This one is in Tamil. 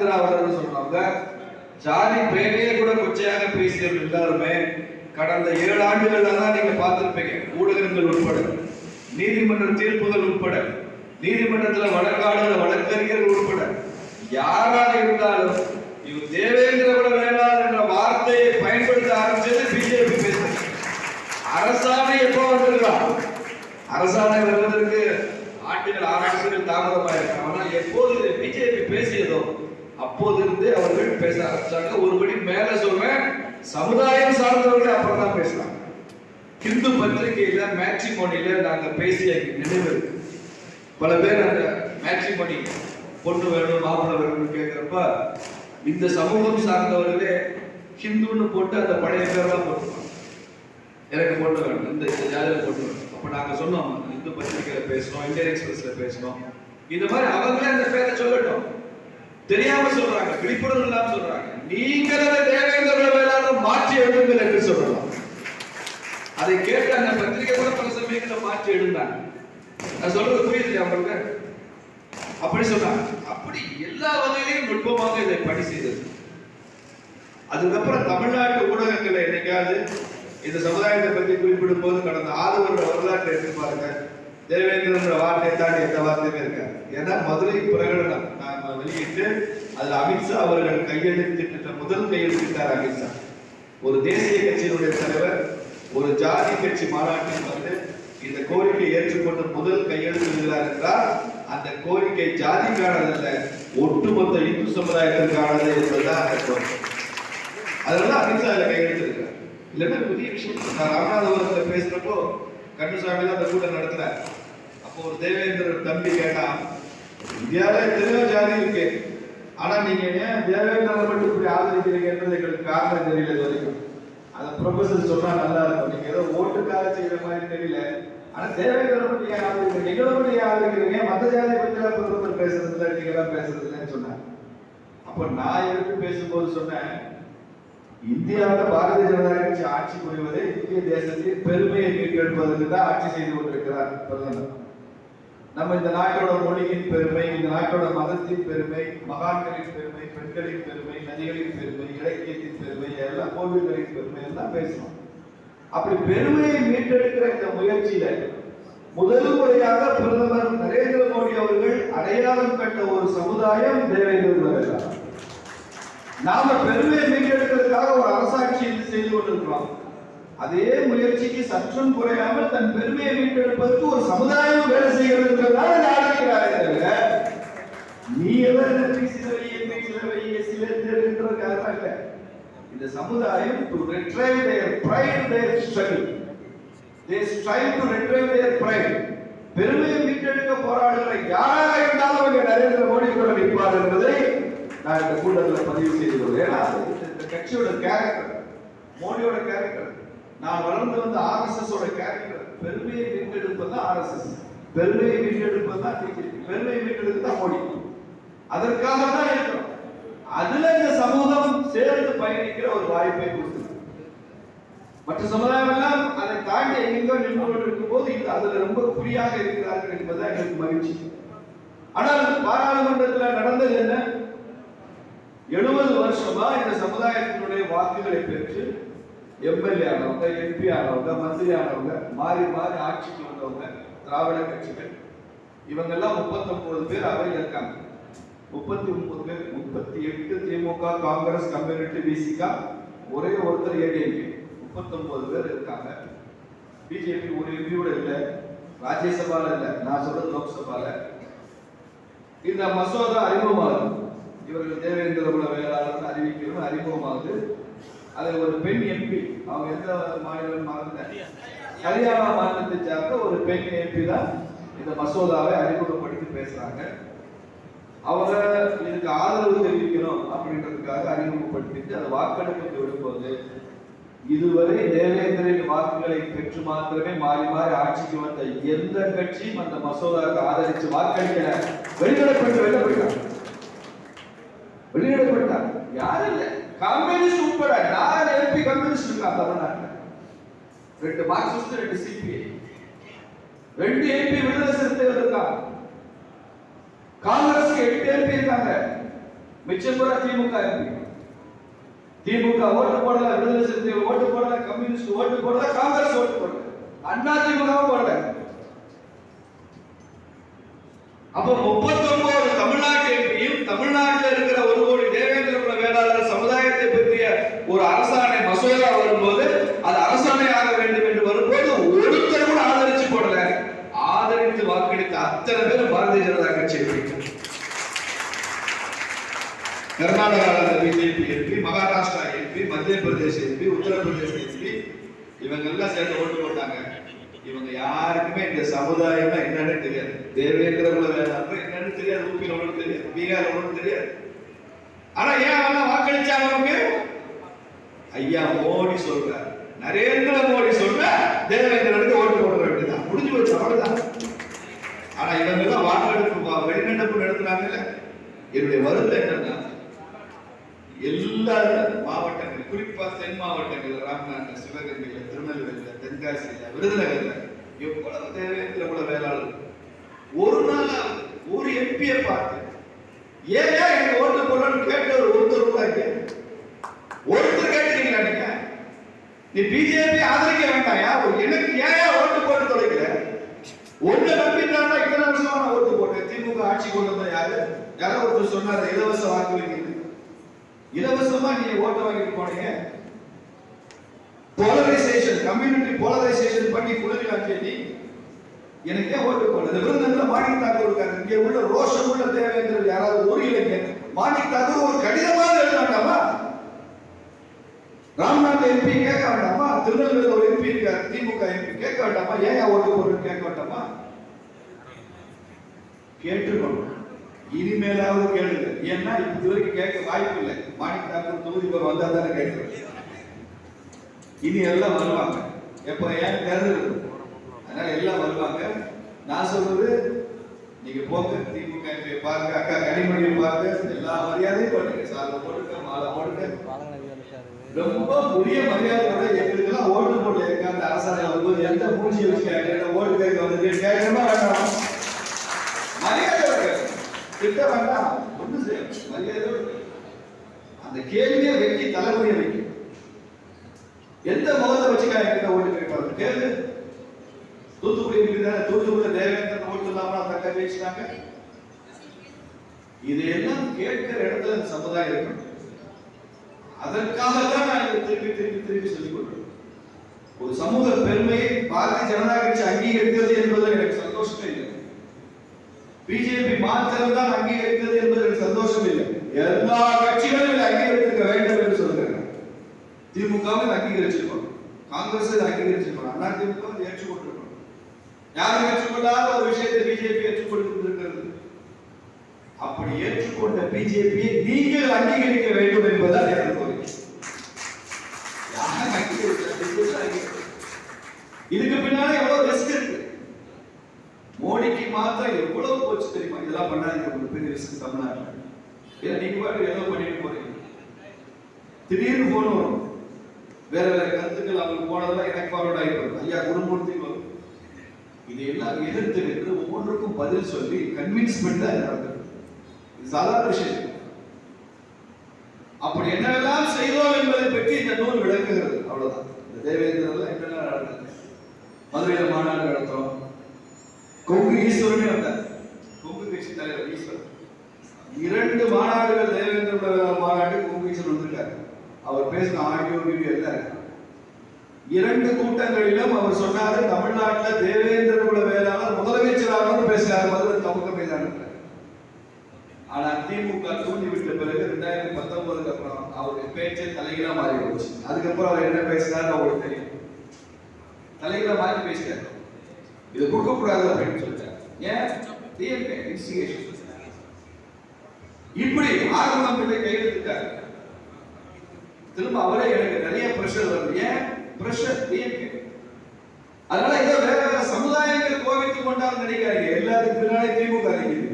திராவிடர்னு சொல்றவங்க ஜாதி பெயரையே கூட கொச்சையாக பேசியவர்கள் எல்லாருமே கடந்த ஏழு ஆண்டுகள்ல தான் நீங்க பார்த்திருப்பீங்க. ஊடகங்கள் உட்பட நீதிமன்ற தீர்ப்புகள் உட்பட நீதிமன்றத்துல வழக்காடுற வழக்கறிஞர்கள் உட்பட யாராக இருந்தாலும் இவர் தேவேந்திர குல வேளாண் என்ற வார்த்தையை பயன்படுத்த ஆரம்பிச்சது பிஜேபி பேசுறது. அரசாணை எப்போ வந்திருக்கலாம்? அரசாணை வருவதற்கு ஆண்டுகள் ஆறு ஆண்டுகள் தாமதமாயிருக்கும் ஆனால் எப்போது இதை பிஜேபி பேசியதோ அப்போதிருந்து அவர்கள் பேச ஆரம்பிச்சாங்க. ஒருபடி மேல சொல்றேன் சமுதாயம் சார்ந்தவர்களே அப்புறம் தான் பேசலாம் இந்து பத்திரிகையில மேட்ரிமோனியில நாங்க பேசிய நினைவு. இருக்கு. பல பேர் அந்த மேட்ரிமோனி பொண்ணு வேணும் மாப்பிள்ளை வேணும்னு கேட்கிறப்ப இந்த சமூகம் சார்ந்தவர்களே ஹிந்துன்னு போட்டு அந்த பழைய பேரெல்லாம் போட்டுருவாங்க எனக்கு பொண்ணு வேணும் இந்த இந்த ஜாதியில் பொண்ணு வேணும். அப்ப நாங்க சொன்னோம் இந்து பத்திரிகையில பேசணும் இந்தியன் எக்ஸ்பிரஸ்ல பேசணும். இந்த மாதிரி அவங்களே அந்த பேரை சொல்லட்டும். தெரியாம சொல்றாங்க விழிப்புணர்வு இல்லாம சொல்றாங்க. நீங்கள் அதை தேவேந்திர வேளாண் மாற்றி எழுதுங்கள் என்று சொல்லலாம். அதை கேட்டு அந்த பத்திரிகை கூட பல சமயங்களை மாற்றி எழுந்தாங்க. நான் சொல்றது புரியுது அவங்களுக்கு அப்படி சொன்னாங்க. அப்படி எல்லா வகையிலையும் நுட்பமாக இதை பணி செய்தது. அதுக்கப்புறம் தமிழ்நாட்டு ஊடகங்களை என்னைக்காவது இந்த சமுதாயத்தை பத்தி குறிப்பிடும் போது கடந்த ஆறு வருட வரலாற்றை எடுத்து பாருங்க. தேவேந்திரன்ற வார்த்தையை தாண்டி எந்த வார்த்தையுமே இருக்காது. ஏன்னா மதுரை பிரகடனம் வெளியிட்டு அதுல அமித்ஷா அவர்கள் கையெழுத்திட்ட முதல் கையெழுத்திட்டார் அமித்ஷா ஒரு தேசிய கட்சியினுடைய தலைவர் ஒரு ஜாதி கட்சி மாநாட்டில் வந்து இந்த கோரிக்கையை ஏற்றுக்கொண்டு முதல் கையெழுத்திடுகிறார் என்றால் அந்த கோரிக்கை ஜாதிக்கானதல்ல ஒட்டுமொத்த இந்து சமுதாயத்திற்கானது என்பதுதான் அந்த கோரிக்கை. அதனால அமித்ஷா அதில் கையெழுத்திருக்கிறார். இல்லைன்னா புதிய விஷயம். நான் ராமநாதபுரத்தில் பேசுறப்போ கண்ணுசாமி தான் அந்த கூட்டம் நடத்தினார் அப்போ ஒரு தேவேந்திரர் தம்பி கேட்டான் இந்தியாவில் எத்தனையோ ஜாதி இருக்கு. ஆனா நீங்க ஏன் தேவேந்திரனை மட்டும் இப்படி ஆதரிக்கிறீங்கன்றது எங்களுக்கு காரணம் தெரியல இது வரைக்கும். அந்த ப்ரொஃபசர் சொன்னா நல்லா இருக்கும். நீங்க ஏதோ ஓட்டுக்காக செய்யற மாதிரி தெரியல. ஆனா தேவேந்திரனை மட்டும் ஏன் ஆதரிக்கிறீங்க? எங்களை மட்டும் ஏன் ஆதரிக்கிறீங்க? மத்த ஜாதியை பத்தி எல்லாம் பிரதமர் பேசுறது இல்லை நீங்க எல்லாம் பேசுறது இல்லைன்னு சொன்னாங்க அப்ப நான் எடுத்து பேசும்போது சொன்னேன் இந்தியாவில் பாரதிய ஜனதா கட்சி ஆட்சி புரிவதை இந்திய தேசத்தில் பெருமையை மீட்டெடுப்பதற்கு தான் ஆட்சி செய்து கொண்டிருக்கிறார் பிரதமர். நம்ம இந்த நாட்டோட மொழியின் பெருமை இந்த நாட்டோட மதத்தின் பெருமை மகான்களின் பெருமை பெண்களின் பெருமை நதிகளின் பெருமை இலக்கியத்தின் பெருமை எல்லாம் கோவில்களின் பெருமை எல்லாம் பேசணும் அப்படி பெருமையை மீட்டெடுக்கிற இந்த முயற்சியில முதல் முறையாக பிரதமர் நரேந்திர மோடி அவர்கள் அடையாளம் கண்ட ஒரு சமுதாயம் தேவேந்திர நாம பெருமையை மீட்டெடுக்கிறதுக்காக ஒரு அரசாட்சி செய்து கொண்டிருக்கிறோம். அதே முயற்சிக்கு சற்றும் குறையாமல் தன் பெருமையை மீட்டெடுப்பதற்கு ஒரு சமுதாயம் வேலை செய்கிறதுன்றதால ஆதரிக்கிறாரே தவிர நீ எல்லாம் என்ன சிலவை என்ன சிலவை சிலன்றதுக்காக இல்ல இந்த சமுதாயம் to retrieve their pride their struggle they strive to retrieve their pride. பெருமையை மீட்டெடுக்க போராடுகிற யாராக இருந்தாலும் இங்க நரேந்திர மோடி கூட நிற்பார் என்பதை நான் இந்த கூட்டத்தில் பதிவு செய்துள்ளேன் ஏன்னா இந்த கட்சியோட கேரக்டர் மோடியோட கேரக்டர் நான் வளர்ந்து வந்த ஆர்எஸ்எஸ் ஓட கேரக்டர் பெருமையை மீட்டெடுப்பது தான் ஆர்எஸ்எஸ். பெருமையை மீட்டெடுப்பது தான் பிஜேபி பெருமையை மீட்டெடுப்பது தான் மோடி. அதற்காக தான் இருக்கிறோம். அதுல இந்த சமூக சேர்ந்து பயணிக்கிற ஒரு வாய்ப்பை கொடுத்தது மற்ற சமுதாயம் எல்லாம் அதை தாண்டி எங்கெங்கோ நின்று கொண்டிருக்கும் போது இது அதுல ரொம்ப குறியாக இருக்கிறார்கள் என்பதுதான் எங்களுக்கு மகிழ்ச்சி. ஆனால் பாராளுமன்றத்தில் நடந்தது என்ன? எழுபது வருஷமா இந்த சமுதாயத்தினுடைய வாக்குகளை பெற்று எம்எல்ஏ ஆனவங்க எம்பி ஆனவங்க மந்திரி ஆனவங்க மாறி மாறி ஆட்சிக்கு வந்தவங்க திராவிட கட்சிகள் இவங்கெல்லாம் முப்பத்தொன்பது பேர் அவையில் இருக்காங்க. முப்பத்தி ஒன்பது பேர் முப்பத்தி எட்டு திமுக காங்கிரஸ் கம்யூனிட்டி பிசிகா ஒரே ஒருத்தர் ஏடிஎம்கே முப்பத்தொன்பது பேர் இருக்காங்க. பிஜேபி ஒரு எம்பியோட இல்லை ராஜ்யசபால இல்லை நான் சொல்றது லோக்சபால. இந்த மசோதா அறிமுகமாகுது. இவர்கள் தேவேந்திர குல வேளாளர் அறிவிக்கணும் அறிமுகமாகுது. அதில் ஒரு பெண் எம்பி அவங்க எந்த மாநிலம் மறந்தேன் ஹரியானா மாநிலத்தை சார்ந்த ஒரு பெண் எம்பி தான் இந்த மசோதாவை அறிமுகப்படுத்தி பேசுறாங்க. அவங்க இதுக்கு ஆதரவு தெரிவிக்கணும் அப்படின்றதுக்காக அறிமுகப்படுத்திட்டு அதை வாக்கெடுப்புக்கு விடும்போது இதுவரை தேவேந்திரின் வாக்குகளை பெற்று மாத்திரமே மாறி மாறி ஆட்சிக்கு வந்த எந்த கட்சியும் அந்த மசோதாவுக்கு ஆதரிச்சு வாக்களிக்கல. வெளியிடப்பட்டு வெளில போயிட்டாங்க. வெளியிடப்பட்டாங்க யாரும் இல்லை. கம்யூனிஸ்ட் உட்பட நான் எம்பி கம்யூனிஸ்ட் இருக்கா தமிழ்நாட்டில். ரெண்டு மார்க்சிஸ்ட் ரெண்டு சிபிஐ ரெண்டு எம்பி விடுதலை சிறுத்தைகள் இருக்காங்க காங்கிரஸ்க்கு எட்டு எம்பி இருக்காங்க மிச்சம் கூட திமுக எம்பி திமுக ஓட்டு போடல விடுதலை சிறுத்தைகள் ஓட்டு போடல கம்யூனிஸ்ட் ஓட்டு போடல காங்கிரஸ் ஓட்டு போடல. அண்ணா திமுக போடல. அப்ப முப்பத்தொன்பது தமிழ்நாட்டு எம்பியும் தமிழ்நாட்டில் இருக்கிற ஒரு கோடி தேவேந்திர குல வேளாளர் சமுதாயத்தை பற்றிய ஒரு அரசாணை மசோதா வரும்போது அது அரசாணை ஆக வேண்டும் என்று வரும்போது ஒருத்தர் கூட ஆதரிச்சு போடல. ஆதரித்து வாக்களித்த அத்தனை பேர் பாரதிய ஜனதா கட்சி கர்நாடகாவில் பிஜேபி எம்பி மகாராஷ்டிரா எம்பி மத்திய பிரதேச எம்பி உத்தரப்பிரதேச எம்பி இவங்க எல்லாம் சேர்ந்து ஓட்டு போட்டாங்க. இவங்க யாருக்குமே இந்த சமுதாயம்னா என்னன்னு தெரியாது. தேவேந்திர குல வேதாந்தம் என்னன்னு தெரியாது. ஊபியில் ஒன்றும் தெரியாது. பீகார் ஒன்றும் தெரியாது. ஆனா ஏன் அவங்க வாக்களிச்சாங்க அவங்க? ஐயா மோடி சொல்ற நரேந்திர மோடி சொல்ற தேவேந்திரனுக்கு ஓட்டு போட வேண்டியதான் முடிஞ்சு வச்சு அவ்வளவுதான். ஆனா இவங்க எல்லாம் வாக்கெடுப்பு வா- வெளிநடப்பு நடத்துனாங்கல்ல என்னுடைய வருத்தம் என்னன்னா எல்லா மாவட்டங்கள் குறிப்பா தென் மாவட்டங்கள் ராமநாதன் சிவகங்கையில திருநெல்வேலியில தென்காசியில விருதுநகர்ல எவ்வளவு தேவேந்திர கூட வேளாளர் ஒரு நாள் ஒரு எம்பியை பார்த்து ஏன் எனக்கு ஓட்டு போடணும்னு கேட்ட ஒரு ஒருத்தர் ரூபாய்க்கு ஒருத்தர் கேட்டீங்களா நீங்க? நீ பிஜேபி ஆதரிக்க வேண்டாயா எனக்கு ஏன் ஓட்டு போட்டு தொலைக்கிற ஒண்ணு நம்பிட்டான்னா இத்தனை வருஷமா நான் ஓட்டு போட்டேன். திமுக ஆட்சி கொண்டு வந்தா யாரு? யாரோ ஒருத்தர் சொன்னாரு இலவச வாக்கு வைக்கிறது இலவசமா நீங்க ஓட்டு வாங்கிட்டு போனீங்க. போலரைசேஷன் கம்யூனிட்டி போலரைசேஷன் பண்ணி குளிர்காட்சி நீ எனக்கு ஏன் ஓட்டு போடல? விருதுநகர்ல மாணிக் தாக்கூர் இருக்காரு. இங்க உள்ள ரோஷம் உள்ள தேவைங்கிறது யாராவது ஒரு இளைஞர் மாணிக் தாக்கூர் ஒரு கடிதமாக எழுதாண்டாமா ராம்நாத் எம்பி கேட்க வேண்டாமா? திருநெல்வேலியில் ஒரு எம்பி இருக்கார் திமுக எம்பி கேட்க வேண்டாமா? ஏன் ஓட்டு போடுறது கேட்க வேண்டாமா? கேட்டுக்கணும் இனிமேலாவது கேளுங்க. ஏன்னா இது வரைக்கும் கேட்க வாய்ப்பு இல்லை. மாணிக் தாக்கூர் தொகுதி பேர் வந்தா தானே கேட்கிறேன் இனி எல்லாம் வருவாங்க. எப்ப ஏன் தேர்தல் அதனால எல்லாம் வருவாங்க. நான் சொல்றது நீங்க போங்க. திமுக பாருங்க அக்கா கனிமொழியை பாருங்க எல்லா மரியாதையும் பண்ணுங்க சார் போட்டுக்க மாலை போட்டுக்க. ரொம்ப புதிய மரியாதையோட எங்களுக்கெல்லாம் ஓட்டு போட்டு இருக்க அந்த அரசாணை வரும்போது எந்த மூஞ்சி வச்சு கேட்க ஓட்டு கேட்க வந்து கேட்கணுமா வேண்டாம்? மரியாதை திட்ட வேண்டாம். ஒண்ணு செய்யணும் மரியாதையோட அந்த கேள்வியை வெட்டி தலைமுறையை வைக்கும் எந்த முகத்தை வச்சு கேட்க ஓட்டு கேட்பாங்க கேளு. தூத்துக்குடி தூத்துக்குடி தேவேந்திரன் ஓட்டு இல்லாம அந்த பேசினாங்க இதையெல்லாம் கேட்கிற இடத்துல அந்த சமுதாயம் இருக்கணும் அதற்காக தான் நான் இதை திருப்பி திருப்பி திருப்பி சொல்லிக் கொள்றேன் ஒரு சமூக பெருமையை பாரதிய ஜனதா கட்சி அங்கீகரிக்கிறது என்பது எனக்கு சந்தோஷமே இல்லை. பிஜேபி மாத்திரம் தான் அங்கீகரிக்கிறது என்பது எனக்கு சந்தோஷம் இல்லை. எல்லா கட்சிகளும் இதை அங்கீகரித்திருக்க வேண்டும் என்று சொல்கிறேன் திமுகவும் இதை அங்கீகரிச்சிருக்கணும் காங்கிரஸ் இதை அங்கீகரிச்சிருக்கணும் அண்ணா திமுக இதை ஏற்றுக்கொண்டிருக்கணும் யாரும் ஏற்றுக்கொள்ளாத ஒரு விஷயத்தை பிஜேபி அப்படி ஏற்றுக்கொண்ட பிஜேபியை நீங்கள் அங்கீகரிக்க வேண்டும் என்பதால் எனது கோரிக்கை. யாரும் இதுக்கு பின்னால எவ்வளவு ரிஸ்க் இருக்கு? மோடிக்கு மாத்திரம் எவ்வளவு போச்சு தெரியுமா? இதெல்லாம் பண்ணாதீங்க ஒரு பெரிய ரிஸ்க் தமிழ்நாட்டில். ஏன்னா நீங்க பாட்டு ஏதோ பண்ணிட்டு போறீங்க? திடீர்னு போன் வரும். வேற வேற கருத்துக்கள் அவங்களுக்கு போனதெல்லாம் எனக்கு ஃபார்வர்ட் ஆகிட்டு ஐயா குருமூர்த்தி வரும் இதையெல்லாம் எதிர்த்து நின்று ஒவ்வொன்றுக்கும் பதில் சொல்லி கன்வின்ஸ்மெண்ட் தான் நடக்கும் சாதாரண விஷயம். அப்படி என்னவெல்லாம் செய்தோம் என்பதை பற்றி இந்த நூல் விளக்குகிறது. அவ்வளவுதான். இந்த தேவேந்திரன்ல என்னென்ன நடந்தது? மதுரையில மாநாடு நடத்தும். கொங்கு ஈஸ்வரனே வந்தார். கொங்கு கட்சி தலைவர் ஈஸ்வரன். இரண்டு மாநாடுகள் தேவேந்திர மாநாடு கொங்கு ஈஸ்வரன் வந்திருக்காரு. அவர் பேசின ஆடியோ வீடியோ எல்லாம் இருக்கு. இரண்டு கூட்டங்களிலும் அவர் சொன்னாரு தமிழ்நாட்டில் தேவேந்திர குல வேளாளர் முதலமைச்சராக பேசுகிறார் மதுரை தமுக மேலாளர் ஆனா திமுக தூண்டி விட்ட பிறகு ரெண்டாயிரத்தி பத்தொன்பதுக்கு அப்புறம் அவருடைய பேச்சே தலைகீழா மாறி போச்சு அதுக்கப்புறம் அவர் என்ன பேசினார் அவங்களுக்கு தெரியும். தலைகீழா மாறி பேசிட்டாரு. இது கொடுக்க கூடாது அப்படின்னு சொல்லிட்டாரு. ஏன்? டிஎம்கே இன்ஸ்டிகேஷன் இப்படி ஆர்வம் பிள்ளை கையெழுத்துட்டாரு. திரும்ப அவரே எனக்கு நிறைய பிரஷர் வருது. ஏன்? பிரஷர் டிஎம்கே அதனால ஏதோ வேற வேற சமுதாயங்கள் கோவித்துக் கொண்டாலும் நினைக்காதீங்க. எல்லாத்துக்கும் பின்னாடி திமுக நினைக்கிறது